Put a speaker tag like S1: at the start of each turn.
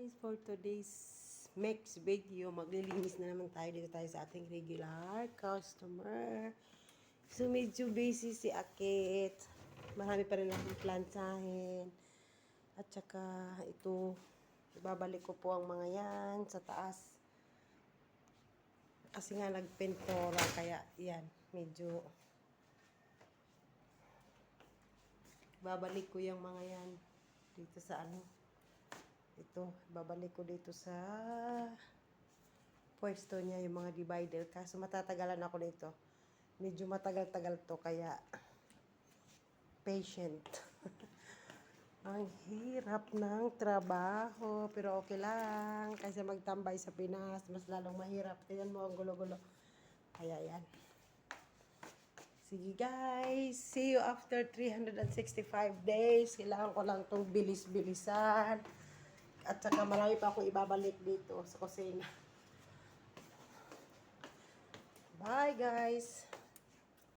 S1: guys, for today's next video, maglilinis na naman tayo dito tayo sa ating regular customer. So, medyo busy si Akit. Marami pa rin akong plansahin. At saka, ito, ibabalik ko po ang mga yan sa taas. Kasi nga nagpentora, kaya yan, medyo babalik ko yung mga yan dito sa ano ito babalik ko dito sa pwesto niya yung mga divider. Kaso matatagalan ako nito medyo matagal-tagal to kaya patient. Ang hirap ng trabaho pero okay lang. Kasi magtambay sa Pinas mas lalong mahirap. Tingnan mo ang gulo-gulo. Kaya yan. Sige guys, see you after 365 days. Kailangan ko lang itong bilis-bilisan. At saka marami pa akong ibabalik dito sa kusina. Bye guys!